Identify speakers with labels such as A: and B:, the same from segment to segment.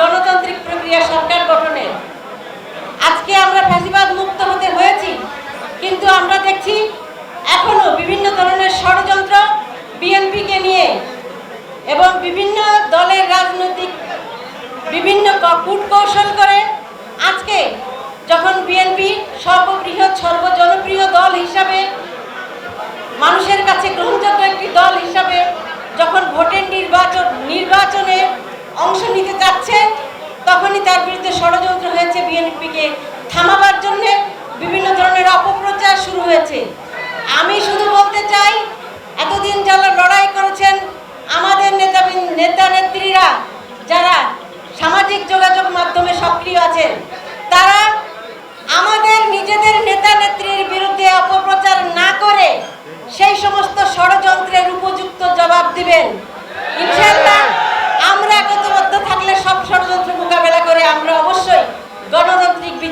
A: গণতান্ত্রিক প্রক্রিয়া সরকার গঠনের আজকে আমরা ফ্যাসিবাদ মুক্ত হতে হয়েছি, কিন্তু আমরা দেখছি এখনও বিভিন্ন ধরনের ষড়যন্ত্র বিএনপিকে নিয়ে এবং বিভিন্ন দলের রাজনৈতিক বিভিন্ন কূটকৌশল করে আজকে যখন বিএনপি সর্ববৃহৎ, সর্বজনপ্রিয় দল হিসাবে মানুষের কাছে গ্রহণযোগ্য একটি দল হিসাবে ষড়যন্ত্র হয়েছে বিএনপিকে, থামাবার জন্য বিভিন্ন ধরনের অপপ্রচার শুরু হয়েছে। আমি শুধু বলতে চাই, এতদিন যারা লড়াই করেছেন, আমাদের নেতা নেতা নেত্রীরা, যারা সামাজিক যোগাযোগ মাধ্যমে সক্রিয় আছেন, তারা আমাদের নিজেদের নেতা নেত্রীর বিরুদ্ধে অপপ্রচার না করে সেই সমস্ত ষড়যন্ত্রের উপযুক্ত জবাব দিবেন ইনশাআল্লাহ আমরা একতাবদ্ধ থাকলে সব ষড়যন্ত্র মোকাবেলা করে আমরা অবশ্যই গণতান্ত্রিক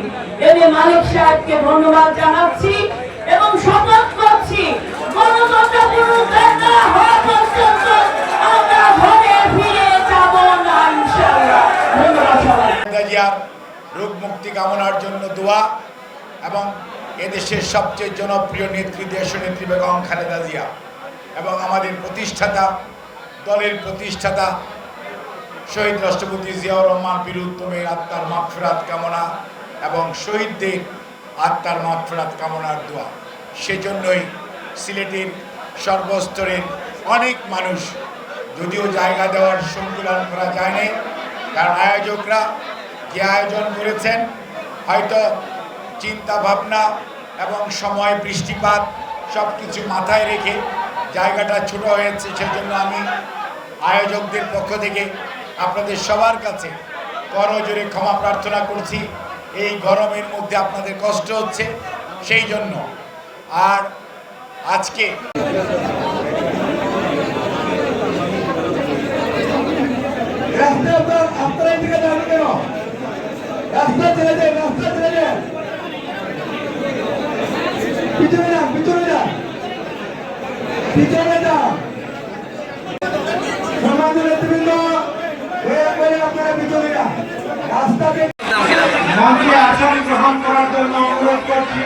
B: সভাপতি মালিক সাহেবকে ধন্যবাদ জানাচ্ছি এবং শপথ করছি
C: রোগ মুক্তি কামনার জন্য দোয়া এবং এদেশের সবচেয়ে জনপ্রিয় নেত্রী দেশ নেত্রী বেগম খালেদা জিয়া এবং আমাদের প্রতিষ্ঠাতা, দলের প্রতিষ্ঠাতা শহীদ রাষ্ট্রপতি জিয়াউর রহমান বীরুত্তমের আত্মার মাগফিরাত কামনা এবং শহীদদের আত্মার মাগফিরাত কামনার দোয়া। সেজন্যই সিলেটের সর্বস্তরের অনেক মানুষ যদিও জায়গা দেওয়ার সংকুলন করা যায়নি, কারণ আয়োজকরা যে আয়োজন করেছেন, হয়তো চিন্তা ভাবনা এবং সময় বৃষ্টিপাত সব কিছু মাথায় রেখে জায়গাটা ছোট হয়েছে, সেজন্য আমি আয়োজকদের পক্ষ থেকে আপনাদের সবার কাছে করজোরে ক্ষমা প্রার্থনা করছি। এই গরমের মধ্যে আপনাদের কষ্ট হচ্ছে সেই জন্য। আর আজকে
D: রাস্তা
C: আসান গ্রহণ করার জন্য অনুরোধ করছি